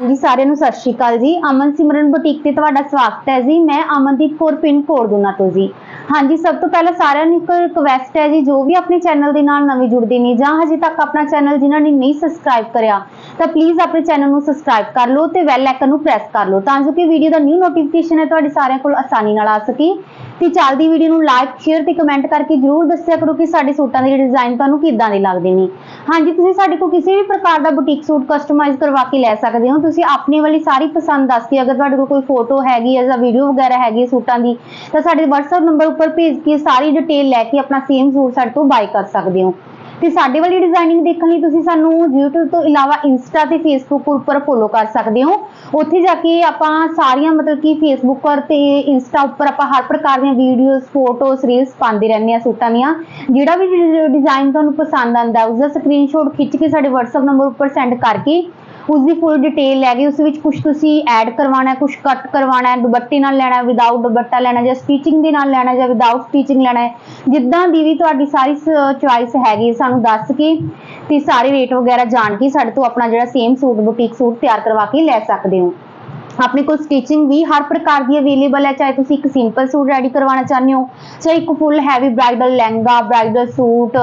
ਜੀ, ਸਾਰਿਆਂ ਨੂੰ ਸਤਿ ਸ਼੍ਰੀ ਅਕਾਲ ਜੀ। ਅਮਨ ਸਿਮਰਨ ਬੁਟੀਕ ਤੇ ਤੁਹਾਡਾ ਸਵਾਗਤ ਹੈ ਜੀ। ਮੈਂ ਅਮਨਦੀਪ ਕੌਰ, ਪਿੰਡ ਕੋਰਦੂਨਾ ਤੋਂ ਜੀ। ਹਾਂਜੀ, ਸਭ ਤੋਂ ਪਹਿਲਾਂ ਸਾਰਿਆਂ ਨੂੰ ਇੱਕ ਰਿਕਵੈਸਟ ਹੈ ਜੀ, ਜੋ ਵੀ ਆਪਣੇ ਚੈਨਲ ਦੇ ਨਾਲ ਨਵੇਂ ਜੁੜਦੇ ਨੇ ਜਾਂ ਹਜੇ ਤੱਕ ਆਪਣਾ ਚੈਨਲ ਜਿਨ੍ਹਾਂ ਨੇ ਨਹੀਂ ਸਬਸਕ੍ਰਾਈਬ ਕਰਿਆ, ਤਾਂ ਪਲੀਜ਼ ਆਪਣੇ ਚੈਨਲ ਨੂੰ ਸਬਸਕ੍ਰਾਈਬ ਕਰ ਲਓ ਤੇ ਬੈਲ ਆਈਕਨ ਨੂੰ ਪ੍ਰੈਸ ਕਰ ਲਓ ਤਾਂ ਜੋ ਕਿ ਵੀਡੀਓ ਦਾ ਨਿਊ ਨੋਟੀਫਿਕੇਸ਼ਨ ਹੈ ਤੁਹਾਡੇ ਸਾਰਿਆਂ ਕੋਲ ਆਸਾਨੀ ਨਾਲ ਆ ਸਕੇ। ਤੇ ਚੱਲਦੀ ਵੀਡੀਓ ਨੂੰ ਲਾਈਕ ਸ਼ੇਅਰ ਤੇ ਕਮੈਂਟ ਕਰਕੇ ਜਰੂਰ ਦੱਸਿਆ ਕਰੋ ਕਿ ਸਾਡੇ ਸੂਟਾਂ ਦੇ ਡਿਜ਼ਾਈਨ ਤੁਹਾਨੂੰ ਕਿੱਦਾਂ ਦੇ ਲੱਗਦੇ ਨੇ। ਹਾਂਜੀ, ਤੁਸੀਂ ਸਾਡੇ ਕੋਲ ਕਿਸੇ ਵੀ ਪ੍ਰਕਾਰ ਦਾ ਬੁਟੀਕ ਸੂਟ ਕਸਟਮਾਈਜ਼ ਕਰਵਾ ਕੇ ਲੈ ਸਕਦੇ ਹੋ। ਤੁਸੀਂ ਆਪਣੇ ਵਾਲੀ ਸਾਰੀ ਪਸੰਦ ਦੱਸ ਕੇ ਅਗਰ ਤੁਹਾਡੇ ਕੋਲ ਕੋਈ ਫੋਟੋ ਹੈਗੀ ਹੈ ਜਾਂ ਵੀਡੀਓ ਵਗੈਰਾ ਹੈਗੀ ਹੈ ਸੂਟਾਂ ਦੀ, ਤਾਂ ਸਾਡੇ WhatsApp ਨੰਬਰ ਉੱਪਰ ਭੇਜ ਕੇ ਸਾਰੀ ਡਿਟੇਲ ਲੈ ਕੇ ਆਪਣਾ ਸੇਮ ਸੂਟ ਸਾਡੇ ਤੋਂ ਬਾਈ ਕਰ ਸਕਦੇ ਹੋ। ਤੇ ਸਾਡੇ ਵਾਲੀ ਡਿਜ਼ਾਈਨਿੰਗ ਦੇਖਣ ਲਈ ਤੁਸੀਂ ਸਾਨੂੰ YouTube ਤੋਂ ਇਲਾਵਾ Insta ਤੇ Facebook ਉੱਪਰ ਫੋਲੋ ਕਰ ਸਕਦੇ ਹੋ। ਉੱਥੇ ਜਾ ਕੇ ਆਪਾਂ ਸਾਰੀਆਂ ਮਤਲਬ ਕਿ Facebook ਪਰ ਤੇ Insta ਉੱਪਰ ਆਪਾਂ ਹਰ ਪ੍ਰਕਾਰ ਦੀਆਂ ਵੀਡੀਓਜ਼ ਫੋਟੋਜ਼ ਰੀਲਸ ਪਾਉਂਦੇ ਰਹਿੰਦੇ ਆ ਸੂਟਾਂ ਦੀਆਂ। ਜਿਹੜਾ ਵੀ ਡਿਜ਼ਾਈਨ ਤੁਹਾਨੂੰ ਪਸੰਦ ਆਂਦਾ ਉਸ ਦਾ ਸਕਰੀਨਸ਼ਾਟ ਖਿੱਚ ਕੇ ਸਾਡੇ WhatsApp ਨੰਬਰ ਉੱਪਰ ਸੈਂਡ ਕਰਕੇ ਉਸ ਦੀ ਫੁੱਲ ਡਿਟੇਲ ਲੈ ਕੇ ਉਸ ਵਿੱਚ ਕੁਝ ਤੁਸੀਂ ਐਡ ਕਰਵਾਉਣਾ ਹੈ ਕੁਝ ਕੱਟ ਕਰਵਾਉਣਾ ਹੈ ਦੁਪੱਟੇ ਨਾਲ ਲੈਣਾ ਹੈ ਵਿਦਆਊਟ ਦੁਪੱਟਾ ਲੈਣਾ ਜਾਂ ਸਟੀਚਿੰਗ ਦੇ ਨਾਲ ਲੈਣਾ ਜਾਂ ਵਿਦਆਊਟ ਸਟੀਚਿੰਗ ਲੈਣਾ ਹੈ। ਜਿੱਦਾਂ ਦੀ ਵੀ ਤੁਹਾਡੀ ਸਾਰੀ ਚੁਆਇਸ ਹੈਗੀ, ਸਾਨੂੰ ਦੱਸ ਕੇ ਤੇ ਸਾਰੇ ਰੇਟ ਵਗੈਰਾ ਜਾਣ ਕੇ ਸਾਡੇ ਤੋਂ ਆਪਣਾ ਜਿਹੜਾ ਸੇਮ ਸੂਟ ਬੁਟੀਕ ਸੂਟ ਤਿਆਰ ਕਰਵਾ ਕੇ ਲੈ ਸਕਦੇ ਹੋ। ਆਪਣੇ ਕੋਲ ਸਟਿਚਿੰਗ ਵੀ ਹਰ ਪ੍ਰਕਾਰ ਦੀ ਅਵੇਲੇਬਲ ਹੈ, ਚਾਹੇ ਤੁਸੀਂ ਇੱਕ ਸਿੰਪਲ ਸੂਟ ਰੈਡੀ ਕਰਵਾਉਣਾ ਚਾਹੁੰਦੇ ਹੋ, ਚਾਹੇ ਇੱਕ full heavy bridal lehenga bridal suit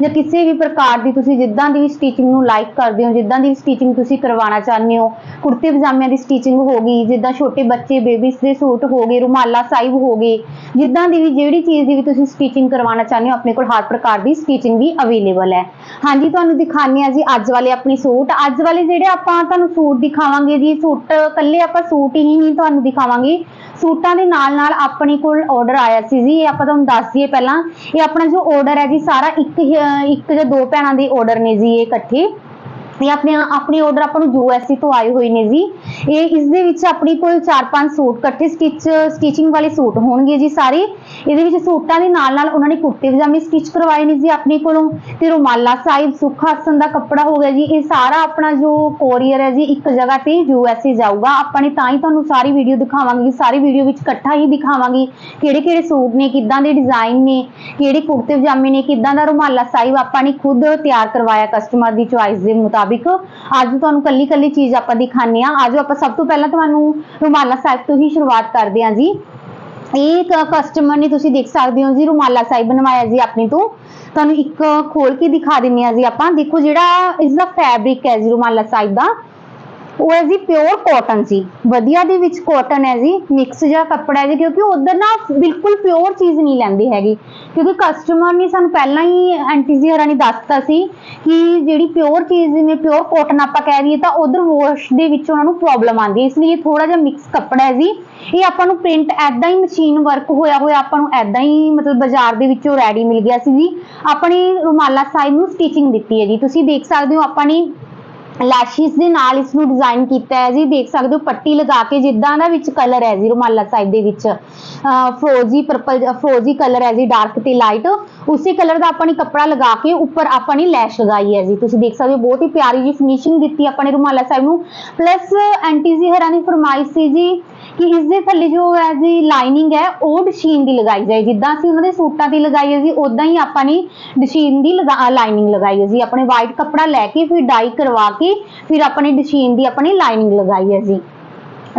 ਜਾਂ ਕਿਸੇ ਵੀ ਪ੍ਰਕਾਰ ਦੀ ਤੁਸੀਂ ਜਿੱਦਾਂ ਦੀ ਸਟਿਚਿੰਗ ਨੂੰ ਲਾਈਕ ਕਰਦੇ ਹੋ, ਜਿੱਦਾਂ ਦੀ ਸਟਿਚਿੰਗ ਤੁਸੀਂ ਕਰਵਾਉਣਾ ਚਾਹੁੰਦੇ ਹੋ, ਕੁੜਤੇ ਪਜਾਮਿਆਂ ਦੀ ਸਟਿਚਿੰਗ ਹੋ ਗਈ, ਜਿੱਦਾਂ ਛੋਟੇ ਬੱਚੇ ਬੇਬੀਜ਼ ਦੇ ਸੂਟ ਹੋ ਗਏ, ਰੁਮਾਲਾ ਸਾਈਬ ਹੋ ਗਏ, ਜਿੱਦਾਂ ਦੀ ਵੀ ਜਿਹੜੀ ਚੀਜ਼ ਦੀ ਵੀ ਤੁਸੀਂ ਸਟਿਚਿੰਗ ਕਰਵਾਉਣਾ ਚਾਹੁੰਦੇ ਹੋ, ਆਪਣੇ ਕੋਲ ਹਰ ਪ੍ਰਕਾਰ ਦੀ ਸਟਿਚਿੰਗ ਵੀ ਅਵੇਲੇਬਲ ਹੈ। ਹਾਂਜੀ, ਤੁਹਾਨੂੰ ਦਿਖਾਉਂਦੇ ਹਾਂ ਜੀ ਅੱਜ ਵਾਲੇ ਆਪਣੇ ਸੂਟ। ਅੱਜ ਵਾਲੇ ਜਿਹੜੇ ਆਪਾਂ ਤੁਹਾਨੂੰ ਸੂਟ ਦਿਖਾਵਾਂਗੇ ਜੀ, ਸੂਟ ਕੱਲੇ ਆਪਾਂ ਸੂਟ ਹੀ ਨਹੀਂ ਤੁਹਾਨੂੰ ਦਿਖਾਵਾਂਗੇ। ਸੂਟਾਂ ਦੇ ਨਾਲ ਨਾਲ ਆਪਣੇ ਕੋਲ ਆਰਡਰ ਆਇਆ ਸੀ ਜੀ, ਇਹ ਆਪਾਂ ਤੁਹਾਨੂੰ ਦੱਸ ਦਈਏ ਪਹਿਲਾਂ। ਇਹ ਆਪਣਾ ਜੋ ਆਰਡਰ ਹੈ ਜੀ, ਸਾਰਾ ਇੱਕ ਇੱਕ ਜਾਂ ਦੋ ਭੈਣਾਂ ਦੇ ਆਰਡਰ ਨੇ ਜੀ ਇਹ ਇਕੱਠੇ। ਇਹ ਆਪਣੇ ਆਪਣੇ ਆਰਡਰ ਆਪਾਂ ਨੂੰ ਯੂਐਸਏ ਤੋਂ ਆਏ ਹੋਏ ਨੇ ਜੀ। ਇਹ ਇਸ ਦੇ ਵਿੱਚ ਆਪਣੀ ਕੋਲ 4-5 ਸੂਟ ਇਕੱਠੇ ਸਟਿਚ ਸਟਿਚਿੰਗ ਵਾਲੇ ਸੂਟ ਹੋਣਗੇ ਜੀ ਸਾਰੇ। ਇਹਦੇ ਵਿੱਚ ਸੂਟਾਂ ਦੇ ਨਾਲ ਨਾਲ ਉਹਨਾਂ ਨੇ ਕੁੜਤੇ ਪਜਾਮੇ ਸਟਿਚ ਕਰਵਾਏ ਨੇ ਜੀ ਆਪਣੇ ਕੋਲੋਂ। ਤੇ ਰੁਮਾਲਾ ਸਾਹਿਬ, ਸੁੱਖ ਆਸਨ ਦਾ ਕੱਪੜਾ ਹੋ ਗਿਆ ਜੀ। ਇਹ ਸਾਰਾ ਆਪਣਾ ਜੋ ਕੋਰੀਅਰ ਹੈ ਜੀ, ਇੱਕ ਜਗ੍ਹਾ ਤੇ ਯੂਐਸਏ ਜਾਊਗਾ। ਆਪਾਂ ਨੇ ਤਾਂ ਹੀ ਤੁਹਾਨੂੰ ਸਾਰੀ ਵੀਡੀਓ ਦਿਖਾਵਾਂਗੇ। ਸਾਰੀ ਵੀਡੀਓ ਵਿੱਚ ਇਕੱਠਾ ਹੀ ਦਿਖਾਵਾਂਗੇ ਕਿਹੜੇ ਕਿਹੜੇ ਸੂਟ ਨੇ, ਕਿੱਦਾਂ ਦੇ ਡਿਜ਼ਾਈਨ ਨੇ, ਕਿਹੜੇ ਕੁੜਤੇ ਪਜਾਮੇ ਨੇ, ਕਿੱਦਾਂ ਦਾ ਰੁਮਾਲਾ ਸਾਹਿਬ ਆਪਾਂ ਨੇ ਖੁਦ ਤਿਆਰ ਕਰਵਾਇਆ ਕਸਟਮਰ ਦੀ ਚੁਆਇਸ ਦੇ ਮੁਤਾਬਿਕ। ਅੱਜ ਤੁਹਾਨੂੰ ਕੱਲੀ ਕੱਲੀ ਚੀਜ਼ ਆਪਾਂ ਦਿਖਾਣੇ ਆ ਆਜੋ ਆਪਾਂ ਸਭ ਤੋਂ ਪਹਿਲਾਂ ਤੁਹਾਨੂੰ ਰੁਮਾਲਾ ਸਾਹਿਬ ਤੋਂ ਹੀ ਸ਼ੁਰੂਆਤ ਕਰਦੇ ਹਾਂ ਜੀ। ਇਹ ਕਸਟਮਰ ਨੇ ਤੁਸੀਂ ਦੇਖ ਸਕਦੇ ਹੋ ਜੀ, ਰੁਮਾਲਾ ਸਾਹਿਬ ਬਣਵਾਇਆ ਜੀ ਆਪਣੇ ਤੋਂ। ਤੁਹਾਨੂੰ ਇੱਕ ਖੋਲ ਕੇ ਦਿਖਾ ਦਿੰਨੇ ਆ ਜੀ ਆਪਾਂ। ਦੇਖੋ ਜਿਹੜਾ ਇਸ ਦਾ ਫੈਬਰਿਕ ਹੈ ਜੀ ਰੁਮਾਲਾ ਸਾਹਿਬ ਦਾ। ਉਹ ਹੈ ਜੀ ਪਿਓਰ ਕਾਟਨ ਸੀ ਵਧੀਆ ਦੇ ਵਿੱਚ ਕਾਟਨ ਹੈ ਜੀ ਮਿਕਸ ਜਿਹਾ ਕੱਪੜਾ ਹੈ ਜੀ, ਕਿਉਂਕਿ ਉਧਰ ਨਾ ਬਿਲਕੁਲ ਪਿਓਰ ਚੀਜ਼ ਨਹੀਂ ਲੈਂਦੀ ਹੈਗੀ। ਕਿਉਂਕਿ ਕਸਟਮਰ ਨੇ ਸਾਨੂੰ ਪਹਿਲਾਂ ਹੀ ਐਂਟੀ ਜੀ ਹਰਾਂ ਨੇ ਦੱਸਤਾ ਸੀ ਕਿ ਜਿਹੜੀ ਪਿਓਰ ਚੀਜ਼, ਜਿਵੇਂ ਪਿਓਰ ਕਾਟਨ ਆਪਾਂ ਕਹਿ ਦਈਏ ਤਾਂ ਉਧਰ ਵਾਸ਼ ਦੇ ਵਿੱਚ ਉਹਨਾਂ ਨੂੰ ਪ੍ਰੋਬਲਮ ਆਉਂਦੀ ਹੈ। ਇਸ ਲਈ ਥੋੜਾ ਜਿਹਾ ਮਿਕਸ ਕੱਪੜਾ ਹੈ ਜੀ। ਇਹ ਆਪਾਂ ਨੂੰ ਪ੍ਰਿੰਟ ਐਦਾਂ ਹੀ ਮਸ਼ੀਨ ਵਰਕ ਹੋਇਆ ਹੋਇਆ ਆਪਾਂ ਨੂੰ ਐਦਾਂ ਹੀ ਮਤਲਬ ਬਾਜ਼ਾਰ ਦੇ ਵਿੱਚੋਂ ਰੈਡੀ ਮਿਲ ਗਿਆ ਸੀ ਜੀ। ਆਪਣੀ ਰੁਮਾਲਾ ਸਾਹਿਬ ਨੂੰ ਸਟਿਚਿੰਗ ਦਿੱਤੀ ਹੈ ਜੀ। ਤੁਸੀਂ ਦੇਖ ਸਕਦੇ ਹੋ ਆਪਾਂ ਨੇ ਲੈਸ਼ਿਸ ਦੇ ਨਾਲ ਇਸ ਨੂੰ ਡਿਜ਼ਾਈਨ ਕੀਤਾ ਹੈ ਜੀ। ਦੇਖ ਸਕਦੇ ਹੋ, ਪੱਟੀ ਲਗਾ ਕੇ ਜਿੱਦਾਂ ਦਾ ਵਿੱਚ ਕਲਰ ਹੈ ਜੀ ਰੁਮਾਲਾ ਸਾਹਿਬ ਦੇ ਵਿੱਚ। ਫਰੋਜ਼ੀ ਪਰਪਲ ਫਰੋਜ਼ੀ ਕਲਰ ਹੈ ਜੀ ਡਾਰਕ ਤੇ ਲਾਈਟ ਉਸੇ ਕਲਰ ਦਾ ਆਪਾਂ ਨੇ ਕੱਪੜਾ ਲਗਾ ਕੇ ਉੱਪਰ ਆਪਾਂ ਨੇ ਲੈਸ਼ ਲਗਾਈ ਹੈ ਜੀ। ਤੁਸੀਂ ਦੇਖ ਸਕਦੇ ਹੋ, ਬਹੁਤ ਹੀ ਪਿਆਰੀ ਜੀ ਫਿਨਿਸ਼ਿੰਗ ਦਿੱਤੀ ਆਪਾਂ ਨੇ ਰੁਮਾਲਾ ਸਾਹਿਬ ਨੂੰ। ਪਲੱਸ ਐਂਟੀ ਜੀ ਹਰਾਂ ਦੀ ਫਰਮਾਇਸ਼ ਸੀ ਜੀ ਕਿ ਇਸ ਦੇ ਥੱਲੇ ਜੋ ਹੈ ਜੀ ਲਾਈਨਿੰਗ ਹੈ, ਉਹ ਡਸ਼ੀਨ ਦੀ ਲਗਾਈ ਜਾਏ। ਜਿੱਦਾਂ ਅਸੀਂ ਉਹਨਾਂ ਦੇ ਸੂਟਾਂ ਦੀ ਲਗਾਈ ਹੈ ਜੀ ਉਦਾਂ ਹੀ ਆਪਾਂ ਨੇ ਡਸ਼ੀਨ ਦੀ ਲਾਈਨਿੰਗ ਲਗਾਈ ਹੈ ਜੀ। ਆਪਣੇ ਵਾਈਟ ਕੱਪੜਾ ਲੈ ਕੇ ਫਿਰ ਡਾਈ ਕਰਵਾ ਕੇ ਫਿਰ ਆਪਣੇ ਡਸ਼ੀਨ ਦੀ ਆਪਣੀ ਲਾਈਨਿੰਗ ਲਗਾਈ ਹੈ ਜੀ।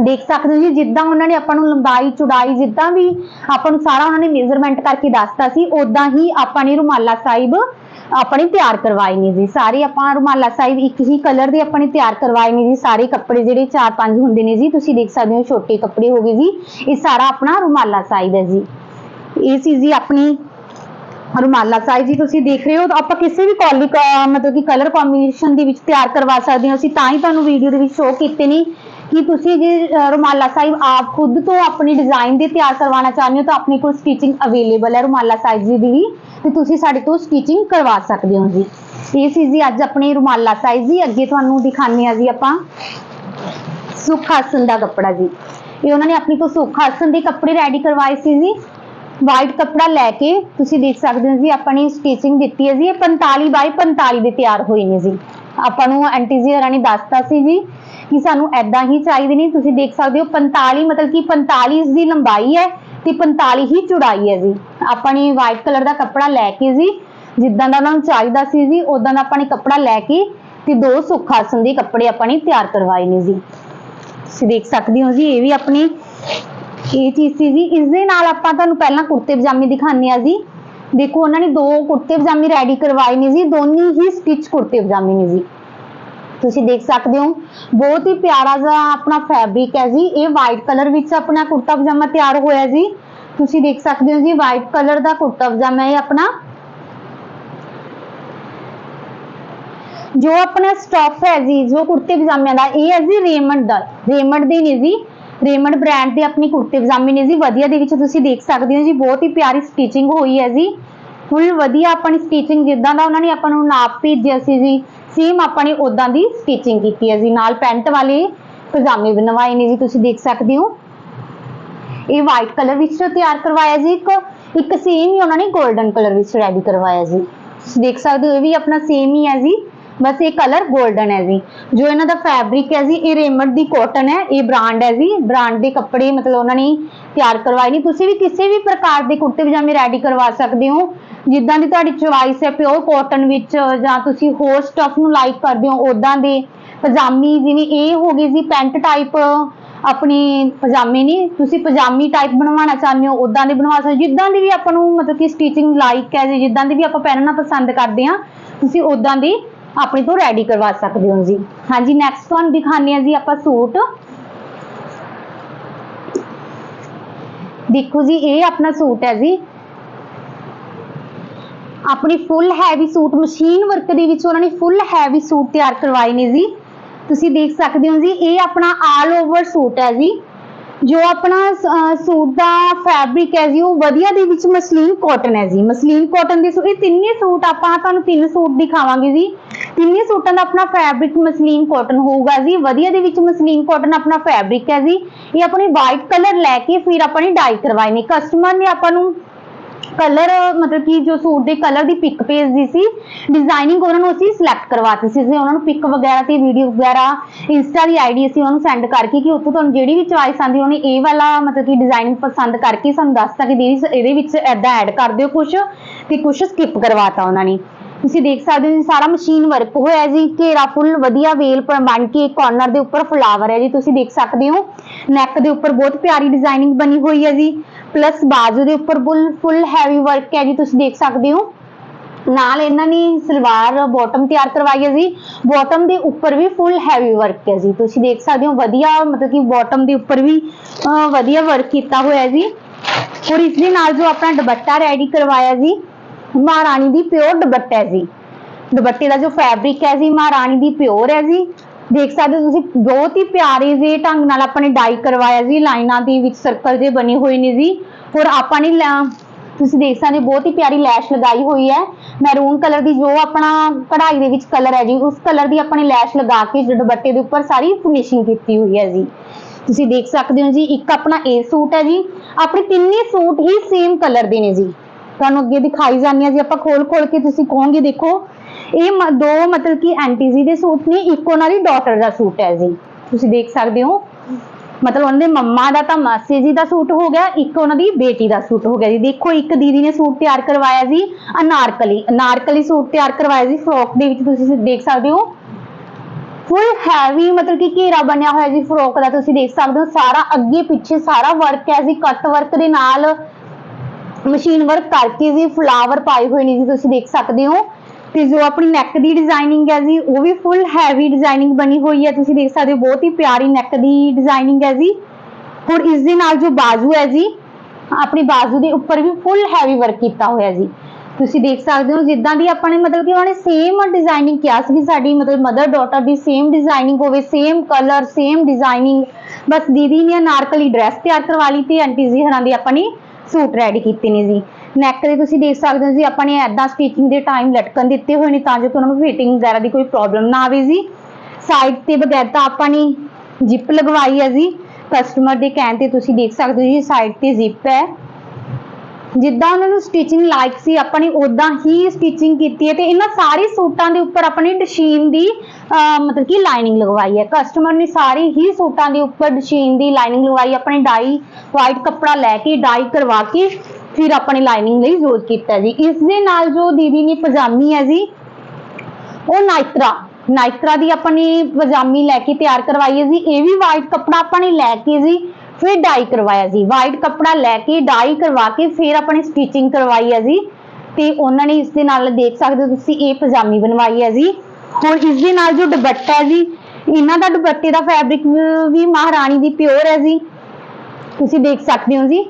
ਦੇਖ ਸਕਦੇ ਹੋ ਜੀ, ਜਿੱਦਾਂ ਉਹਨਾਂ ਨੇ ਆਪਾਂ ਨੂੰ ਲੰਬਾਈ, ਚੌੜਾਈ ਜਿੱਦਾਂ ਵੀ ਆਪਾਂ ਨੂੰ ਸਾਰਾ ਉਹਨਾਂ ਨੇ ਮੇਜ਼ਰਮੈਂਟ ਕਰਕੇ ਦੱਸਤਾ ਸੀ ਉਦਾਂ ਹੀ ਆਪਾਂ ਨੇ ਰੁਮਾਲਾ ਸਾਹਿਬ ਆਪਣੇ ਤਿਆਰ ਕਰਵਾਏ ਨੇ ਜੀ। ਸਾਰੇ ਆਪਾਂ ਰੁਮਾਲਾ ਸਾਹਿਬ ਇੱਕ ਹੀ ਕਲਰ ਦੇ ਆਪਾਂ ਨੇ ਤਿਆਰ ਕਰਵਾਏ ਨੇ ਜੀ। ਸਾਰੇ ਕੱਪੜੇ ਜਿਹੜੇ 4-5 ਹੁੰਦੇ ਨੇ ਜੀ, ਤੁਸੀਂ ਦੇਖ ਸਕਦੇ ਹੋ ਛੋਟੇ ਕੱਪੜੇ ਹੋ ਗਏ ਜੀ। ਇਹ ਸਾਰਾ ਆਪਣਾ ਰੁਮਾਲਾ ਸਾਹਿਬ ਹੈ ਜੀ। ਇਹ ਸੀ ਜੀ ਆਪਣੀ ਰੁਮਾਲਾ ਸਾਈਜ਼ ਜੀ, ਤੁਸੀਂ ਦੇਖ ਰਹੇ ਹੋ, ਤਾਂ ਆਪਾਂ ਕਿਸੇ ਵੀ ਕਾਲੀ ਮਤਲਬ ਕਿ ਕਲਰ ਕੰਬੀਨੇਸ਼ਨ ਦੇ ਵਿੱਚ ਤਿਆਰ ਕਰਵਾ ਸਕਦੇ ਹਾਂ। ਅਸੀਂ ਤਾਂ ਹੀ ਤੁਹਾਨੂੰ ਵੀਡੀਓ ਦੇ ਵਿੱਚ ਸ਼ੋਅ ਕੀਤੇ ਨੇ ਕਿ ਤੁਸੀਂ ਜੇ ਰੁਮਾਲਾ ਸਾਹਿਬ ਆਪ ਖੁਦ ਤੋਂ ਆਪਣੀ ਡਿਜ਼ਾਈਨ ਦੇ ਤਿਆਰ ਕਰਵਾਉਣਾ ਚਾਹੁੰਦੇ ਹੋ, ਤਾਂ ਆਪਣੇ ਕੋਲ ਸਟਿਚਿੰਗ ਅਵੇਲੇਬਲ ਹੈ ਰੁਮਾਲਾ ਸਾਈਜ਼ ਜੀ ਦੀ ਵੀ। ਤੇ ਤੁਸੀਂ ਸਾਡੇ ਤੋਂ ਸਟਿਚਿੰਗ ਕਰਵਾ ਸਕਦੇ ਹੋ ਜੀ। ਇਹ ਸੀ ਜੀ ਅੱਜ ਆਪਣੇ ਰੁਮਾਲਾ ਸਾਈਜ਼ ਜੀ। ਅੱਗੇ ਤੁਹਾਨੂੰ ਦਿਖਾਉਂਦੇ ਆ ਜੀ ਆਪਾਂ। ਸੁੱਖ ਆਸਨ ਦਾ ਕੱਪੜਾ ਜੀ। ਇਹ ਉਹਨਾਂ ਨੇ ਆਪਣੇ ਕੋਲ ਸੁੱਖ ਆਸਨ ਦੇ ਕੱਪੜੇ ਰੈਡੀ ਕਰਵਾਏ ਸੀ ਜੀ। ਵਾਈਟ ਕੱਪੜਾ ਲੈ ਕੇ ਤੁਸੀਂ ਦੇਖ ਸਕਦੇ ਹੋ ਜੀ, ਆਪਾਂ ਨੇ ਸਟਿਚਿੰਗ ਦਿੱਤੀ ਹੈ ਜੀ, ਇਹ 45 ਬਾਈ 45 ਦੇ ਤਿਆਰ ਹੋਏ ਨੇ ਜੀ। ਆਪਾਂ ਨੂੰ ਐਂਟੀ ਜੀ ਦੱਸਤਾ ਸੀ ਜੀ ਕਿ ਸਾਨੂੰ ਐਦਾਂ ਹੀ ਚਾਹੀਦੇ ਨੇ। ਤੁਸੀਂ ਦੇਖ ਸਕਦੇ ਹੋ 45 ਮਤਲਬ ਕਿ 45 ਇਸ ਦੀ ਲੰਬਾਈ ਹੈ ਤੇ 45 ਹੀ ਚੌੜਾਈ ਹੈ ਜੀ। ਆਪਾਂ ਨੇ ਵਾਈਟ ਕਲਰ ਦਾ ਕੱਪੜਾ ਲੈ ਕੇ ਜੀ, ਜਿੱਦਾਂ ਦਾ ਉਹਨਾਂ ਨੂੰ ਚਾਹੀਦਾ ਸੀ ਜੀ ਉਦਾਂ ਦਾ ਆਪਾਂ ਨੇ ਕੱਪੜਾ ਲੈ ਕੇ ਤੇ ਦੋ ਸੁੱਖ ਆਸਣ ਦੇ ਕੱਪੜੇ ਆਪਾਂ ਨੇ ਤਿਆਰ ਕਰਵਾਏ ਨੇ ਜੀ। ਤੁਸੀਂ ਦੇਖ ਸਕਦੇ ਹੋ ਜੀ, ਇਹ ਵੀ ਆਪਣੀ ਇਹ ਚੀਜ਼ ਸੀ ਜੀ ਇਸ ਦੇ ਨਾਲ ਆਪਾਂ ਤੁਹਾਨੂੰ ਪਹਿਲਾਂ ਕੁੜਤੇ ਪਜਾਮੇ ਦਿਖਾਉਂਦੇ ਆ ਜੀ। ਦੇਖੋ, ਉਹਨਾਂ ਨੇ ਦੋ ਕੁੜਤੇ ਪਜਾਮੇ ਰੈਡੀ ਕਰਵਾਏ ਨੇ ਜੀ। ਦੋਨੇ ਹੀ ਸਟਿਚ ਕੁੜਤੇ ਪਜਾਮੇ ਨੇ ਜੀ। ਤੁਸੀਂ ਦੇਖ ਸਕਦੇ ਹੋ, ਬਹੁਤ ਹੀ ਪਿਆਰਾ ਜਿਹਾ ਆਪਣਾ ਫੈਬਰਿਕ ਹੈ ਜੀ। ਇਹ ਵਾਈਟ ਕਲਰ ਵਿੱਚ ਆਪਣਾ ਕੁੜਤਾ ਪਜਾਮਾ ਤਿਆਰ ਹੋਇਆ ਜੀ। ਤੁਸੀਂ ਦੇਖ ਸਕਦੇ ਹੋ ਜੀ ਵਾਈਟ ਕਲਰ ਦਾ ਕੁੜਤਾ ਪਜਾਮਾ ਹੈ ਆਪਣਾ। ਜੋ ਆਪਣਾ ਸਟਫ ਹੈ ਜੀ, ਜੋ ਕੁੜਤੇ ਪਜਾਮਿਆਂ ਦਾ, ਇਹ ਹੈ ਜੀ ਰੇਮੰਡ ਦਾ ਰੇਮੰਡ ਦੇ ਨੇ ਜੀ। ਰੇਮੰਡ ਬ੍ਰਾਂਡ ਦੇ ਆਪਣੇ ਕੁੜਤੇ ਪਜਾਮੇ ਨੇ ਜੀ, ਵਧੀਆ ਦੇ ਵਿੱਚ ਤੁਸੀਂ ਦੇਖ ਸਕਦੇ ਹੋ ਜੀ, ਬਹੁਤ ਹੀ ਪਿਆਰੀ ਸਟਿਚਿੰਗ ਹੋਈ ਹੈ ਜੀ। ਫੁੱਲ ਵਧੀਆ ਆਪਣੀ ਸਟਿਚਿੰਗ ਜਿੱਦਾਂ ਦਾ ਉਹਨਾਂ ਨੇ ਆਪਾਂ ਨੂੰ ਨਾਪ ਭੇਜਿਆ ਸੀ ਜੀ ਸੇਮ ਆਪਾਂ ਨੇ ਉਦਾਂ ਦੀ ਸਟਿਚਿੰਗ ਕੀਤੀ ਹੈ ਜੀ। ਨਾਲ ਪੈਂਟ ਵਾਲੇ ਪਜਾਮੇ ਬਣਵਾਏ ਨੇ ਜੀ, ਤੁਸੀਂ ਦੇਖ ਸਕਦੇ ਹੋ। ਇਹ ਵਾਈਟ ਕਲਰ ਵਿੱਚ ਤਿਆਰ ਕਰਵਾਇਆ ਜੀ, ਇੱਕ ਇੱਕ ਸੇਮ ਹੀ ਉਹਨਾਂ ਨੇ 골ਡਨ ਕਲਰ ਵਿੱਚ ਰੈਡੀ ਕਰਵਾਇਆ ਜੀ। ਤੁਸੀਂ ਦੇਖ ਸਕਦੇ ਹੋ, ਇਹ ਵੀ ਆਪਣਾ ਸੇਮ ਹੀ ਹੈ ਜੀ। ਬਸ ਇਹ ਕਲਰ 골ਡਨ ਹੈ ਜੀ। ਜੋ ਇਹਨਾਂ ਦਾ ਫੈਬਰਿਕ ਹੈ ਜੀ, ਇਹ ਰੇਮੰਡ ਦੀ ਕਾਟਨ ਹੈ, ਇਹ ਬ੍ਰਾਂਡ ਹੈ ਜੀ। ਬ੍ਰਾਂਡ ਦੇ ਕੱਪੜੇ ਮਤਲਬ ਉਹਨਾਂ ਨੇ ਤਿਆਰ ਕਰਵਾਏ ਨੇ। ਤੁਸੀਂ ਵੀ ਕਿਸੇ ਵੀ ਪ੍ਰਕਾਰ ਦੇ ਕੁੜਤੇ ਪਜਾਮੇ ਰੈਡੀ ਕਰਵਾ ਸਕਦੇ ਹੋ। ਜਿੱਦਾਂ ਦੀ ਤੁਹਾਡੀ ਚੁਆਇਸ ਹੈ ਪਿਓਰ ਕਾਟਨ ਵਿੱਚ, ਜਾਂ ਤੁਸੀਂ ਹੋਰ ਸਟੱਫ ਨੂੰ ਲਾਈਕ ਕਰਦੇ ਹੋ ਉਦਾਂ ਦੇ ਪਜਾਮੀ ਜਿਵੇਂ ਇਹ ਹੋ ਗਈ ਜੀ ਪੈਂਟ ਟਾਈਪ ਆਪਣੇ ਪਜਾਮੇ ਨਹੀਂ ਤੁਸੀਂ ਪਜਾਮੀ ਟਾਈਪ ਬਣਵਾਉਣਾ ਚਾਹੁੰਦੇ ਹੋ ਉਦਾਂ ਦੇ ਬਣਵਾ ਸਕਦੇ ਜਿੱਦਾਂ ਦੀ ਵੀ ਆਪਾਂ ਨੂੰ ਮਤਲਬ ਕਿ ਸਟਿਚਿੰਗ ਲਾਈਕ ਹੈ ਜੀ, ਜਿੱਦਾਂ ਦੀ ਵੀ ਆਪਾਂ ਪਹਿਨਣਾ ਪਸੰਦ ਕਰਦੇ ਆ ਤੁਸੀਂ ਉਦਾਂ ਦੀ ਆਪਣੇ ਤੋਂ ਰੈਡੀ ਕਰਵਾ ਸਕਦੇ ਹੋ ਜੀ। ਹਾਂਜੀ ਨੈਕਸਟ ਤੁਹਾਨੂੰ ਦਿਖਾਉਂਦੇ ਆ ਜੀ ਆਪਾਂ ਸੂਟ। ਦੇਖੋ ਜੀ, ਇਹ ਆਪਣਾ ਸੂਟ ਹੈ ਜੀ। ਆਪਣੀ full heavy suit machine work ਦੇ ਵਿੱਚ ਉਹਨਾਂ ਨੇ ਫੁੱਲ ਹੈਵੀ ਸੂਟ ਤਿਆਰ ਕਰਵਾਏ ਨੇ ਜੀ। ਤੁਸੀਂ ਦੇਖ ਸਕਦੇ ਹੋ ਜੀ, ਇਹ ਆਪਣਾ ਆਲ ਓਵਰ ਸੂਟ ਹੈ ਜੀ। ਜੋ ਆਪਣਾ ਸੂਟ ਦਾ ਫੈਬਰਿਕ ਹੈ ਜੀ, ਉਹ ਵਧੀਆ ਦੇ ਵਿੱਚ ਮਸਲੀਨ ਕਾਟਨ ਹੈ ਜੀ। ਮਸਲੀਨ ਕਾਟਨ ਦੇ ਸੂਟ ਇਹ ਤਿੰਨੇ ਸੂਟ ਆਪਾਂ ਤੁਹਾਨੂੰ ਤਿੰਨ ਸੂਟ ਦਿਖਾਵਾਂਗੇ ਜੀ। ਤਿੰਨੇ ਸੂਟਾਂ ਦਾ ਆਪਣਾ ਫੈਬਰਿਕ ਮਸਲੀਨ ਕਾਟਨ ਹੋਊਗਾ ਜੀ। ਵਧੀਆ ਦੇ ਵਿੱਚ ਮਸਲੀਨ ਕਾਟਨ ਆਪਣਾ ਫੈਬਰਿਕ ਹੈ ਜੀ। ਇਹ ਆਪਣੀ ਵਾਈਟ ਕਲਰ ਲੈ ਕੇ ਫਿਰ ਆਪਾਂ ਨੇ ਡਾਈ ਕਰਵਾਏ ਨੇ। ਕਸਟਮਰ ਨੇ ਆਪਾਂ ਨੂੰ ਕਲਰ ਮਤਲਬ ਕਿ ਜੋ ਸੂਟ ਦੇ ਕਲਰ ਦੀ ਪਿਕ ਭੇਜਦੀ ਸੀ ਡਿਜ਼ਾਈਨਿੰਗ ਉਹਨਾਂ ਨੂੰ ਅਸੀਂ ਸਿਲੈਕਟ ਕਰਵਾਤੀ ਸੀ। ਜੇ ਉਹਨਾਂ ਨੂੰ ਪਿਕ ਵਗੈਰਾ ਤੇ ਵੀਡੀਓ ਵਗੈਰਾ ਇੰਸਟਾ ਦੀ ਆਈਡੀ ਅਸੀਂ ਉਹਨਾਂ ਨੂੰ ਸੈਂਡ ਕਰਕੇ ਕਿ ਉੱਥੋਂ ਤੁਹਾਨੂੰ ਜਿਹੜੀ ਵੀ ਚੁਆਇਸ ਆਂਦੀ ਉਹਨੇ ਇਹ ਵਾਲਾ, ਮਤਲਬ ਕਿ ਡਿਜ਼ਾਈਨਿੰਗ ਪਸੰਦ ਕਰਕੇ ਸਾਨੂੰ ਦੱਸਤਾ ਕਿ ਦੀਦੀ ਇਹਦੇ ਵਿੱਚ ਐਦਾਂ ਐਡ ਕਰ ਦਿਓ ਕੁਝ ਤੇ ਕੁਝ ਸਕਿਪ ਕਰਵਾਤਾ ਉਹਨਾਂ ਨੇ। ਤੁਸੀਂ ਦੇਖ ਸਕਦੇ ਹੋ ਜੀ ਸਾਰਾ ਮਸ਼ੀਨ ਵਰਕ ਹੋਇਆ ਜੀ ਘੇਰਾ ਫੁੱਲ ਵਧੀਆ ਵੇਲ ਪਰ ਬਣ ਕੇ ਕਾਰਨਰ ਦੇ ਉੱਪਰ ਫਲਾਵਰ ਹੈ ਜੀ ਤੁਸੀਂ ਦੇਖ ਸਕਦੇ ਹੋ। ਨੈਕ ਦੇ ਉੱਪਰ ਬਹੁਤ ਪਿਆਰੀ ਡਿਜ਼ਾਈਨਿੰਗ ਬਣੀ ਹੋਈ ਹੈ ਜੀ ਪਲੱਸ ਬਾਜੂ ਦੇ ਉੱਪਰ ਫੁੱਲ ਫੁੱਲ ਹੈਵੀ ਵਰਕ ਹੈ ਜੀ ਤੁਸੀਂ ਦੇਖ ਸਕਦੇ ਹੋ। ਨਾਲ ਇਹਨਾਂ ਨੇ ਸਲਵਾਰ ਬਾਟਮ ਤਿਆਰ ਕਰਵਾਈ ਹੈ ਜੀ ਬਾਟਮ ਦੇ ਉੱਪਰ ਵੀ ਫੁੱਲ ਹੈਵੀ ਵਰਕ ਹੈ ਜੀ ਤੁਸੀਂ ਦੇਖ ਸਕਦੇ ਹੋ ਵਧੀਆ ਮਤਲਬ ਕਿ ਬਾਟਮ ਦੇ ਉੱਪਰ ਵੀ ਅਹ, ਵਧੀਆ ਵਰਕ ਕੀਤਾ ਹੋਇਆ ਜੀ। ਔਰ ਇਸ ਦੇ ਨਾਲ ਜੋ ਆਪਣਾ ਦੁਪੱਟਾ ਰੈਡੀ ਕਰਵਾਇਆ ਜੀ ਮਹਾਰਾਣੀ ਦੀ ਪਿਓਰ ਦੁਪੱਟਾ ਹੈ ਜੀ ਦੁਪੱਟੇ ਦਾ ਜੋ ਫੈਬਰਿਕ ਹੈ ਜੀ, ਮਹਾਰਾਣੀ ਦੀ ਪਿਓਰ ਹੈ ਜੀ। ਦੇਖ ਸਕਦੇ ਹੋ ਤੁਸੀਂ, ਬਹੁਤ ਹੀ ਪਿਆਰੇ ਜਿਹੇ ਢੰਗ ਨਾਲ ਆਪਾਂ ਨੇ ਡਾਈ ਕਰਵਾਇਆ ਜੀ, ਲਾਈਨਾਂ ਦੇ ਵਿੱਚ ਸਰਕਲ ਜੇ ਬਣੇ ਹੋਏ ਨੇ ਜੀ। ਔਰ ਆਪਾਂ ਨੇ ਲਾ- ਤੁਸੀਂ ਦੇਖ ਸਕਦੇ ਹੋ, ਬਹੁਤ ਹੀ ਪਿਆਰੀ ਲੈਸ਼ ਲਗਾਈ ਹੋਈ ਹੈ। ਮੈਰੂਨ ਕਲਰ ਦੀ ਜੋ ਆਪਣਾ ਕਢਾਈ ਦੇ ਵਿੱਚ ਕਲਰ ਹੈ ਜੀ, ਉਸ ਕਲਰ ਦੀ ਆਪਾਂ ਨੇ ਲੈਸ਼ ਲਗਾ ਕੇ ਜੋ ਦੁਪੱਟੇ ਦੇ ਉੱਪਰ ਸਾਰੀ ਫਿਨਿਸ਼ਿੰਗ ਕੀਤੀ ਹੋਈ ਹੈ ਜੀ। ਤੁਸੀਂ ਦੇਖ ਸਕਦੇ ਹੋ ਜੀ, ਇੱਕ ਆਪਣਾ ਇਹ ਸੂਟ ਹੈ ਜੀ। ਆਪਣੇ ਤਿੰਨੇ ਸੂਟ ਹੀ ਸੇਮ ਕਲਰ ਦੇ ਨੇ ਜੀ। ਤੁਹਾਨੂੰ ਅੱਗੇ ਦਿਖਾਈ ਜਾਂਦੀਆਂ ਆ ਆਪਾਂ ਖੋਲ ਖੋਲ ਕੇ ਤੁਸੀਂ ਕਹੋਗੇ, ਦੇਖੋ। ਇਹ ਦੋ ਮਤਲਬ ਕਿ ਆਂਟੀ ਦੇ ਸੂਟ ਨੇ, ਇੱਕ ਉਹਨਾਂ ਦੀ ਡਾਟਰ ਦਾ ਸੂਟ ਹੈ ਜੀ। ਤੁਸੀਂ ਦੇਖ ਸਕਦੇ ਹੋ। ਮਤਲਬ ਉਹਨਾਂ ਦੇ ਮੰਮਾ ਦਾ ਤਾਂ ਮਾਸੀ ਜੀ ਦਾ ਸੂਟ ਹੋ ਗਿਆ, ਇੱਕ ਉਹਨਾਂ ਦੀ ਬੇਟੀ ਦਾ ਸੂਟ ਹੋ ਗਿਆ ਜੀ। ਦੇਖੋ, ਇੱਕ ਦੀਦੀ ਨੇ ਸੂਟ ਤਿਆਰ ਕਰਵਾਇਆ ਜੀ, ਅਨਾਰਕਲੀ ਅਨਾਰਕਲੀ ਸੂਟ ਤਿਆਰ ਕਰਵਾਇਆ ਜੀ ਫਰੋਕ ਦੇ ਵਿੱਚ ਤੁਸੀਂ ਦੇਖ ਸਕਦੇ ਹੋ। ਫੁੱਲ ਹੈਵੀ ਮਤਲਬ ਕਿ ਘੇਰਾ ਬਣਿਆ ਹੋਇਆ ਜੀ ਫਰੋਕ ਦਾ ਤੁਸੀਂ ਦੇਖ ਸਕਦੇ ਹੋ। ਸਾਰਾ ਅੱਗੇ ਪਿੱਛੇ ਸਾਰਾ ਵਰਕ ਹੈ ਜੀ ਕੱਟ ਵਰਕ ਦੇ ਨਾਲ। ਮਸ਼ੀਨ ਵਰਕ ਕਰਕੇ ਜੀ ਫਲਾਵਰ ਪਾਏ ਹੋਏ ਨੇ ਜੀ, ਤੁਸੀਂ ਦੇਖ ਸਕਦੇ ਹੋ। ਤੇ ਜੋ ਆਪਣੀ ਨੈਕ ਦੀ ਡਿਜ਼ਾਈਨਿੰਗ ਹੈ ਜੀ, ਉਹ ਵੀ ਫੁੱਲ ਹੈਵੀ ਡਿਜ਼ਾਈਨਿੰਗ ਬਣੀ ਹੋਈ ਹੈ। ਤੁਸੀਂ ਦੇਖ ਸਕਦੇ ਹੋ, ਬਹੁਤ ਹੀ ਪਿਆਰੀ ਨੈਕ ਦੀ ਡਿਜ਼ਾਈਨਿੰਗ ਹੈ ਜੀ। ਹੋਰ ਇਸ ਦੇ ਨਾਲ ਜੋ ਬਾਜੂ ਹੈ ਜੀ, ਆਪਣੀ ਬਾਜੂ ਦੇ ਉੱਪਰ ਵੀ ਫੁੱਲ ਹੈਵੀ ਵਰਕ ਕੀਤਾ ਹੋਇਆ ਜੀ। ਤੁਸੀਂ ਦੇਖ ਸਕਦੇ ਹੋ, ਜਿੱਦਾਂ ਦੀ ਆਪਾਂ ਨੇ ਮਤਲਬ ਕਿ ਉਹਨਾਂ ਨੇ ਸੇਮ ਡਿਜ਼ਾਈਨਿੰਗ ਕਿਹਾ ਸੀ ਸਾਡੀ ਮਤਲਬ ਮਦਰ ਡਾਟਰ ਦੀ ਸੇਮ ਡਿਜ਼ਾਈਨਿੰਗ ਹੋਵੇ ਸੇਮ ਕਲਰ ਸੇਮ ਡਿਜ਼ਾਈਨਿੰਗ ਬਸ ਦੀਦੀ ਨੇ ਅਨਾਰਕਲੀ ਡਰੈਸ ਤਿਆਰ ਕਰਵਾ ਲਈ ਤੇ ਆਂਟੀ ਜੀ ਹਰਾਂ ਦੀ ਆਪਾਂ ਨੇ ਸੂਟ ਰੈਡੀ ਕੀਤੇ ਨੇ ਜੀ ਨੈਕ ਦੇ ਤੁਸੀਂ ਦੇਖ ਸਕਦੇ ਹੋ ਜੀ, ਆਪਾਂ ਨੇ ਐਦਾਂ ਸਟਿਚਿੰਗ ਦੇ ਟਾਈਮ ਲਟਕਣ ਦਿੱਤੇ ਹੋਏ ਨੇ ਤਾਂ ਜੋ ਕਿ ਉਹਨਾਂ ਨੂੰ ਫਿਟਿੰਗ ਵਗੈਰਾ ਦੀ ਕੋਈ ਪ੍ਰੋਬਲਮ ਨਾ ਆਵੇ ਜੀ। ਸਾਈਡ ਤੇ ਬਗੈਰ ਤਾਂ ਆਪਾਂ ਨੇ ਜਿਪ ਲਗਵਾਈ ਹੈ ਜੀ। ਕਸਟਮਰ ਦੇ ਕਹਿਣ ਤੇ ਤੁਸੀਂ ਦੇਖ ਸਕਦੇ ਹੋ ਜੀ ਸਾਈਡ ਤੇ ਜਿਪ ਹੈ। ਜਿੱਦਾਂ ਉਹਨਾਂ ਨੂੰ ਸਟਿਚਿੰਗ ਲਾਈਕ ਸੀ, ਆਪਾਂ ਨੇ ਉਦਾਂ ਹੀ ਸਟਿਚਿੰਗ ਕੀਤੀ ਹੈ ਤੇ ਇਹਨਾਂ ਸਾਰੇ ਸੂਟਾਂ ਦੇ ਉੱਪਰ ਆਪਾਂ ਨੇ ਡਸ਼ੀਨ ਦੀ ਮਤਲਬ ਕਿ ਲਾਈਨਿੰਗ ਲਗਵਾਈ ਹੈ। ਕਸਟਮਰ ਨੇ ਸਾਰੇ ਹੀ ਸੂਟਾਂ ਦੇ ਉੱਪਰ ਡਸ਼ੀਨ ਦੀ ਲਾਈਨਿੰਗ ਲਗਵਾਈ ਆਪਣੇ ਡਾਈ ਵਾਈਟ ਕੱਪੜਾ ਲੈ ਕੇ ਡਾਈ ਕਰਵਾ ਕੇ ਫਿਰ ਆਪਾਂ ਲਾਈਨਿੰਗ ਲਈ ਯੂਜ਼ ਕੀਤਾ ਜੀ। ਇਸ ਦੇ ਨਾਲ ਜੋ ਦੀਦੀ ਨੇ ਪਜਾਮੀ ਹੈ ਜੀ, ਉਹ ਨਾਇਤਰਾ ਨਾਇਕਰਾ ਦੀ ਆਪਣੀ ਪਜਾਮੀ ਲੈ ਕੇ ਤਿਆਰ ਕਰਵਾਈ ਹੈ ਜੀ। ਇਹ ਵੀ ਵਾਈਟ ਕੱਪੜਾ ਆਪਾਂ ਨੇ ਲੈ ਕੇ ਜੀ ਫਿਰ ਡਾਈ ਕਰਵਾਇਆ ਜੀ ਵਾਈਟ ਕੱਪੜਾ ਲੈ ਕੇ ਡਾਈ ਕਰਵਾ ਕੇ ਫਿਰ ਆਪਾਂ ਨੇ ਸਟਿਚਿੰਗ ਕਰਵਾਈ ਹੈ ਜੀ। ਤੇ ਉਹਨਾਂ ਨੇ ਇਸ ਦੇ ਨਾਲ ਦੇਖ ਸਕਦੇ ਹੋ ਤੁਸੀਂ, ਇਹ ਪਜਾਮੀ ਬਣਵਾਈ ਹੈ ਜੀ। ਹੁਣ ਇਸ ਦੇ ਨਾਲ ਜੋ ਦੁਪੱਟਾ ਹੈ ਜੀ, ਇਹਨਾਂ ਦਾ ਦੁਪੱਟੇ ਦਾ ਫੈਬਰਿਕ ਵੀ ਮਹਾਰਾਣੀ ਦੀ ਪਿਓਰ ਹੈ ਜੀ। ਤੁਸੀਂ ਦੇਖ ਸਕਦੇ ਹੋ ਜੀ,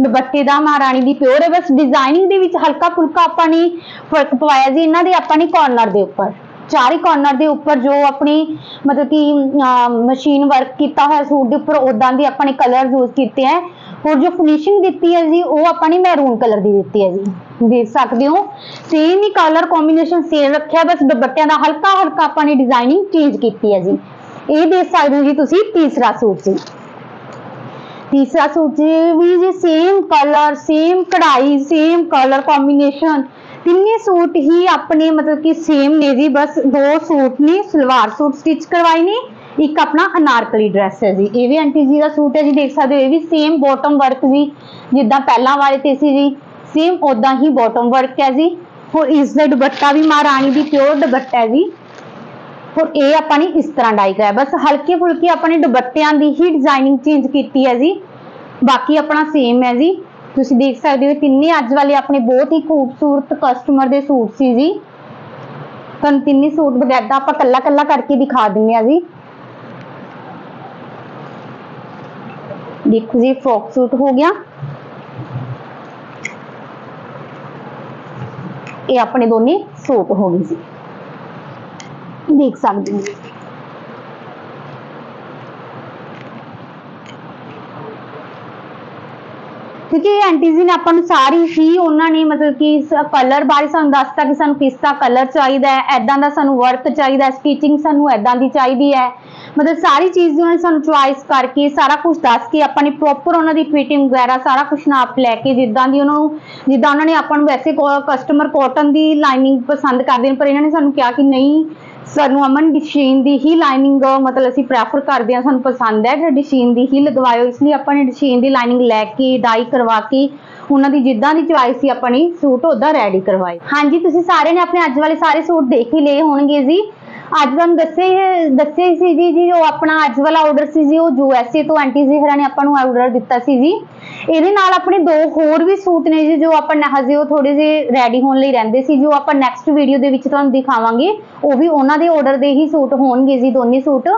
ਦੁਪੱਟੇ ਦਾ ਮਹਾਰਾਣੀ ਦੀ ਪਿਓਰ ਹੈ ਬਸ ਡਿਜ਼ਾਈਨਿੰਗ ਦੇ ਵਿੱਚ ਹਲਕਾ ਫੁਲਕਾ ਆਪਾਂ ਨੇ ਫ਼ਰਕ ਪਵਾਇਆ ਜੀ। ਇਹਨਾਂ ਦੇ ਆਪਾਂ ਨੇ ਕਾਰਨਰ ਦੇ ਉੱਪਰ। ਚਾਰੇ ਕਾਰਨਰ ਦੇ ਉੱਪਰ ਜੋ ਆਪਣੀ ਮਤਲਬ ਕਿ ਮਸ਼ੀਨ ਵਰਕ ਕੀਤਾ ਹੋਇਆ ਸੂਟ ਦੇ ਉੱਪਰ ਉਦਾਂ ਦੇ ਆਪਾਂ ਨੇ ਕਲਰ ਯੂਜ਼ ਕੀਤੇ ਹੈ। ਔਰ ਜੋ ਫਿਨਿਸ਼ਿੰਗ ਦਿੱਤੀ ਹੈ ਜੀ, ਉਹ ਆਪਾਂ ਨੇ ਮੈਰੂਨ ਕਲਰ ਦੀ ਦਿੱਤੀ ਹੈ ਜੀ। ਦੇਖ ਸਕਦੇ ਹੋ ਸੇਮ ਹੀ ਕਲਰ ਕੰਬੀਨੇਸ਼ਨ ਸੇਮ ਰੱਖਿਆ, ਬਸ ਦੁਪੱਟਿਆਂ ਦਾ ਹਲਕਾ ਹਲਕਾ ਆਪਾਂ ਨੇ ਡਿਜ਼ਾਈਨਿੰਗ ਚੇਂਜ ਕੀਤੀ ਹੈ ਜੀ। ਇਹ ਦੇਖ ਸਕਦੇ ਹੋ ਜੀ ਤੁਸੀਂ ਤੀਸਰਾ ਸੂਟ ਜੀ। ਤੀਸਰਾ ਸੂਟ ਜੀ, ਵੀ ਜੀ ਸੇਮ ਕਲਰ ਸੇਮ ਕਢਾਈ ਸੇਮ ਕਲਰ ਕੰਬੀਨੇਸ਼ਨ ਤਿੰਨੇ ਸੂਟ ਹੀ ਆਪਣੇ ਮਤਲਬ ਕਿ ਸੇਮ ਨੇ ਜੀ, ਬਸ ਦੋ ਸੂਟ ਨੇ, ਸਲਵਾਰ ਸੂਟ ਸਟਿਚ ਕਰਵਾਏ ਨੇ, ਇੱਕ ਆਪਣਾ ਅਨਾਰਕਲੀ ਡਰੈਸ ਹੈ ਜੀ। ਇਹ ਵੀ ਆਂਟੀ ਜੀ ਦਾ ਸੂਟ ਹੈ ਜੀ, ਦੇਖ ਸਕਦੇ ਹੋ, ਇਹ ਵੀ ਸੇਮ ਬਾਟਮ ਵਰਕ ਜੀ, ਜਿੱਦਾਂ ਪਹਿਲਾਂ ਵਾਲੇ ਤੇ ਸੀ ਜੀ ਸੇਮ ਉਦਾਂ ਹੀ ਬਾਟਮ ਵਰਕ ਹੈ ਜੀ। ਹੋਰ ਇਸ ਦਾ ਦੁਪੱਟਾ ਵੀ ਮਹਾਰਾਣੀ ਦੀ ਪਿਓਰ ਦੁਪੱਟਾ ਹੈ ਜੀ। ਹੋਰ ਇਹ ਆਪਾਂ ਨੇ ਇਸ ਤਰ੍ਹਾਂ ਡਾਈ ਕਰਾਇਆ, ਬਸ ਹਲਕੇ ਫੁਲਕੇ ਆਪਾਂ ਨੇ ਦੁਪੱਟਿਆਂ ਦੀ ਹੀ ਡਿਜ਼ਾਈਨਿੰਗ ਚੇਂਜ ਕੀਤੀ ਹੈ ਜੀ। ਬਾਕੀ ਆਪਣਾ ਸੇਮ ਹੈ ਜੀ। ਤੁਸੀਂ ਦੇਖ ਸਕਦੇ ਹੋ ਤਿੰਨੇ ਅੱਜ ਵਾਲੇ ਆਪਣੇ ਬਹੁਤ ਹੀ ਖੂਬਸੂਰਤ ਕਸਟਮਰ ਦੇ ਸੂਟ ਸੀ ਜੀ। ਤੁਹਾਨੂੰ ਤਿੰਨੇ ਸੂਟ ਬਗੈਦਾ ਆਪਾਂ ਕੱਲਾ ਕੱਲਾ ਕਰਕੇ ਦਿਖਾ ਦਿੰਨੇ ਆ ਜੀ। ਦੇਖੋ ਜੀ ਫਰੋਕ ਸੂਟ ਹੋ ਗਿਆ। ਇਹ ਆਪਣੇ ਦੋਨੇ ਸੂਟ ਹੋ ਗਏ ਜੀ। ਦੇਖ ਸਕਦੇ ਹੋ। ਕਿਉਂਕਿ ਇਹ ਆਂਟੀ ਜੀ ਨੇ ਆਪਾਂ ਨੂੰ ਸਾਰੀ ਹੀ ਉਹਨਾਂ ਨੇ ਮਤਲਬ ਕਿ ਕਲਰ ਬਾਰੇ ਸਾਨੂੰ ਦੱਸਤਾ ਕਿ ਸਾਨੂੰ ਕਿਸ ਦਾ ਕਲਰ ਚਾਹੀਦਾ ਹੈ ਐਦਾਂ ਦਾ ਸਾਨੂੰ ਵਰਕ ਚਾਹੀਦਾ ਹੈ ਸਟਿਚਿੰਗ ਸਾਨੂੰ ਐਦਾਂ ਦੀ ਚਾਹੀਦੀ ਹੈ। ਮਤਲਬ ਸਾਰੀ ਚੀਜ਼ ਦੀ ਉਹਨਾਂ ਨੇ ਸਾਨੂੰ ਚੁਆਇਸ ਕਰਕੇ ਸਾਰਾ ਕੁਝ ਦੱਸ ਕੇ ਆਪਾਂ ਨੇ ਪ੍ਰੋਪਰ ਉਹਨਾਂ ਦੀ ਫਿਟਿੰਗ ਵਗੈਰਾ ਸਾਰਾ ਕੁਝ ਨਾਪ ਲੈ ਕੇ ਜਿੱਦਾਂ ਦੀ ਉਹਨਾਂ ਨੂੰ, ਜਿੱਦਾਂ ਉਹਨਾਂ ਨੇ ਆਪਾਂ ਨੂੰ ਵੈਸੇ ਕਸਟਮਰ ਕਾਟਨ ਦੀ ਲਾਈਨਿੰਗ ਪਸੰਦ ਕਰਦੇ ਨੇ, ਪਰ ਇਹਨਾਂ ਨੇ ਸਾਨੂੰ ਕਿਹਾ ਕਿ ਨਹੀਂ ਸਾਨੂੰ ਅਮਨ ਡਿਸ਼ੀਨ ਦੀ ਹੀ ਲਾਈਨਿੰਗ ਮਤਲਬ ਅਸੀਂ ਪ੍ਰੈਫਰ ਕਰਦੇ ਹਾਂ, ਸਾਨੂੰ ਪਸੰਦ ਹੈ ਕਿ ਡਿਸ਼ੀਨ ਦੀ ਹੀ ਲਗਵਾਇਓ। ਇਸ ਲਈ ਆਪਾਂ ਨੇ ਡਿਸ਼ੀਨ ਦੀ ਲਾਈਨਿੰਗ ਲੈ ਕੇ ਡਾਈ ਕਰਵਾ ਕੇ, ਉਹਨਾਂ ਦੀ ਜਿੱਦਾਂ ਦੀ ਚੁਆਇਸ ਸੀ, ਆਪਾਂ ਨੇ ਸੂਟ ਉਹਦਾ ਰੈਡੀ ਕਰਵਾਏ। ਹਾਂਜੀ, ਤੁਸੀਂ ਸਾਰਿਆਂ ਨੇ ਆਪਣੇ ਅੱਜ ਵਾਲੇ ਸਾਰੇ ਸੂਟ ਦੇਖ ਹੀ ਲਏ ਹੋਣਗੇ ਜੀ। ਅੱਜ ਤੁਹਾਨੂੰ ਦੱਸੇ ਹੀ ਦੱਸਿਆ ਹੀ ਸੀ ਜੀ ਜੀ, ਉਹ ਆਪਣਾ ਅੱਜ ਵਾਲਾ ਆਰਡਰ ਸੀ ਜੀ, ਉਹ ਯੂਐਸਏ ਤੋਂ ਆਂਟੀ ਜੀ ਹਰਾਂ ਨੇ ਆਪਾਂ ਨੂੰ ਆਰਡਰ ਦਿੱਤਾ ਸੀ ਜੀ। ਇਹਦੇ ਨਾਲ ਆਪਣੇ ਦੋ ਹੋਰ ਵੀ ਸੂਟ ਨੇ ਜੀ, ਜੋ ਆਪਾਂ ਹਜੇ ਉਹ ਥੋੜੇ ਜਿਹੇ ਰੈਡੀ ਹੋਣ ਲਈ ਰਹਿੰਦੇ ਸੀ, ਜੋ ਆਪਾਂ ਨੈਕਸਟ ਵੀਡੀਓ ਦੇ ਵਿੱਚ ਤੁਹਾਨੂੰ ਦਿਖਾਵਾਂਗੇ। ਉਹ ਵੀ ਉਹਨਾਂ ਦੇ ਆਰਡਰ ਦੇ ਹੀ ਸੂਟ ਹੋਣਗੇ ਜੀ, ਦੋਨੇ ਸੂਟ।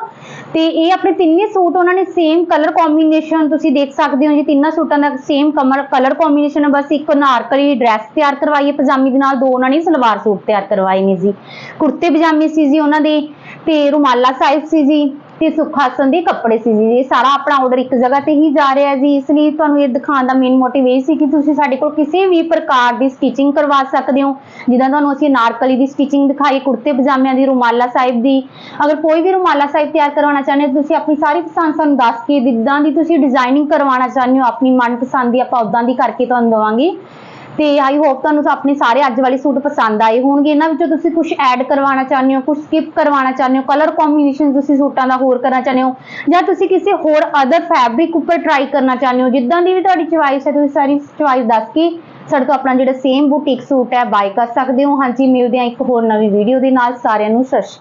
ਤੇ ਇਹ ਆਪਣੇ ਤਿੰਨੇ ਸੂਟ ਉਹਨਾਂ ਨੇ ਸੇਮ ਕਲਰ ਕੰਬੀਨੇਸ਼ਨ ਤੁਸੀਂ ਦੇਖ ਸਕਦੇ ਹੋ ਜੀ, ਤਿੰਨਾਂ ਸੂਟਾਂ ਦਾ ਸੇਮ ਕਮਰ ਕਲਰ ਕੰਬੀਨੇਸ਼ਨ ਹੈ ਬਸ ਇੱਕ ਨਾਰਕਲੀ ਡਰੈਸ ਤਿਆਰ ਕਰਵਾਈ ਹੈ, ਪਜਾਮੀ ਦੇ ਨਾਲ ਦੋ ਉਹਨਾਂ ਨੇ ਸਲਵਾਰ ਸੂਟ ਤਿਆਰ ਕਰਵਾਏ ਨੇ ਜੀ। ਕੁੜਤੇ ਪਜਾਮੇ ਸੀ ਜੀ, ਉਹਨਾਂ ਦੇ, ਤੇ ਰੁਮਾਲਾ ਸਾਈਜ਼ ਸੀ ਜੀ, ਤੇ ਸੁਖਾਸਨ ਦੇ ਕੱਪੜੇ ਸੀ ਜੀ, ਇਹ ਸਾਰਾ ਆਪਣਾ ਆਰਡਰ ਇੱਕ ਜਗ੍ਹਾ ਤੇ ਹੀ ਜਾ ਰਿਹਾ ਜੀ, ਇਸ ਲਈ ਤੁਹਾਨੂੰ ਇਹ ਦਿਖਾਉਣ ਦਾ ਮੇਨ ਮੋਟਿਵ ਇਹ ਸੀ ਕਿ ਤੁਸੀਂ ਸਾਡੇ ਕੋਲ ਕਿਸੇ ਵੀ ਪ੍ਰਕਾਰ ਦੀ ਸਟਿਚਿੰਗ ਕਰਵਾ ਸਕਦੇ ਹੋ, ਜਿੱਦਾਂ ਤੁਹਾਨੂੰ ਅਸੀਂ ਨਾਰਕਲੀ ਦੀ ਸਟਿਚਿੰਗ ਦਿਖਾਈ, ਕੁੜਤੇ ਪਜਾਮਿਆਂ ਦੀ, ਰੁਮਾਲਾ ਸਾਹਿਬ ਦੀ। ਅਗਰ ਕੋਈ ਵੀ ਰੁਮਾਲਾ ਸਾਹਿਬ ਤਿਆਰ ਕਰਵਾਉਣਾ ਚਾਹੁੰਦੇ ਹੋ, ਤੁਸੀਂ ਆਪਣੀ ਸਾਰੀ ਪਸੰਦ ਸਾਨੂੰ ਦੱਸ ਕੇ, ਜਿੱਦਾਂ ਦੀ ਤੁਸੀਂ ਡਿਜ਼ਾਈਨਿੰਗ ਕਰਵਾਉਣਾ ਚਾਹੁੰਦੇ ਹੋ, ਆਪਣੀ ਮਨਪਸੰਦ ਦੀ ਆਪਾਂ ਉਦਾਂ ਦੀ ਕਰਕੇ ਤੁਹਾਨੂੰ ਦਵਾਂਗੇ। ਤੇ ਆਈ ਹੋਪ ਤੁਹਾਨੂੰ ਆਪਣੇ ਸਾਰੇ ਅੱਜ ਵਾਲੇ ਸੂਟ ਪਸੰਦ ਆਏ ਹੋਣਗੇ। ਇਹਨਾਂ ਵਿੱਚੋਂ ਤੁਸੀਂ ਕੁਝ ਐਡ ਕਰਵਾਉਣਾ ਚਾਹੁੰਦੇ ਹੋ ਕੁਝ ਸਕਿਪ ਕਰਵਾਉਣਾ ਚਾਹੁੰਦੇ ਹੋ ਕਲਰ ਕੰਬੀਨੇਸ਼ਨ ਤੁਸੀਂ ਸੂਟਾਂ ਦਾ ਹੋਰ ਕਰਨਾ ਚਾਹੁੰਦੇ ਹੋ, ਜਾਂ ਤੁਸੀਂ ਕਿਸੇ ਹੋਰ ਅਦਰ ਫੈਬਰਿਕ ਉੱਪਰ ਟਰਾਈ ਕਰਨਾ ਚਾਹੁੰਦੇ ਹੋ, ਜਿੱਦਾਂ ਦੀ ਵੀ ਤੁਹਾਡੀ ਚੁਆਇਸ ਹੈ, ਤੁਸੀਂ ਸਾਰੀ ਚੁਆਇਸ ਦੱਸ ਕੇ ਸਾਡੇ ਤੋਂ ਆਪਣਾ ਜਿਹੜਾ ਸੇਮ ਬੁਟੀਕ ਸੂਟ ਹੈ ਬਾਈ ਕਰ ਸਕਦੇ ਹੋ। ਹਾਂਜੀ, ਮਿਲਦੇ ਹਾਂ ਇੱਕ ਹੋਰ ਨਵੀਂ ਵੀਡੀਓ ਦੇ ਨਾਲ। ਸਾਰਿਆਂ ਨੂੰ ਸਤਿ ਸ਼੍ਰੀ ਅਕਾਲ।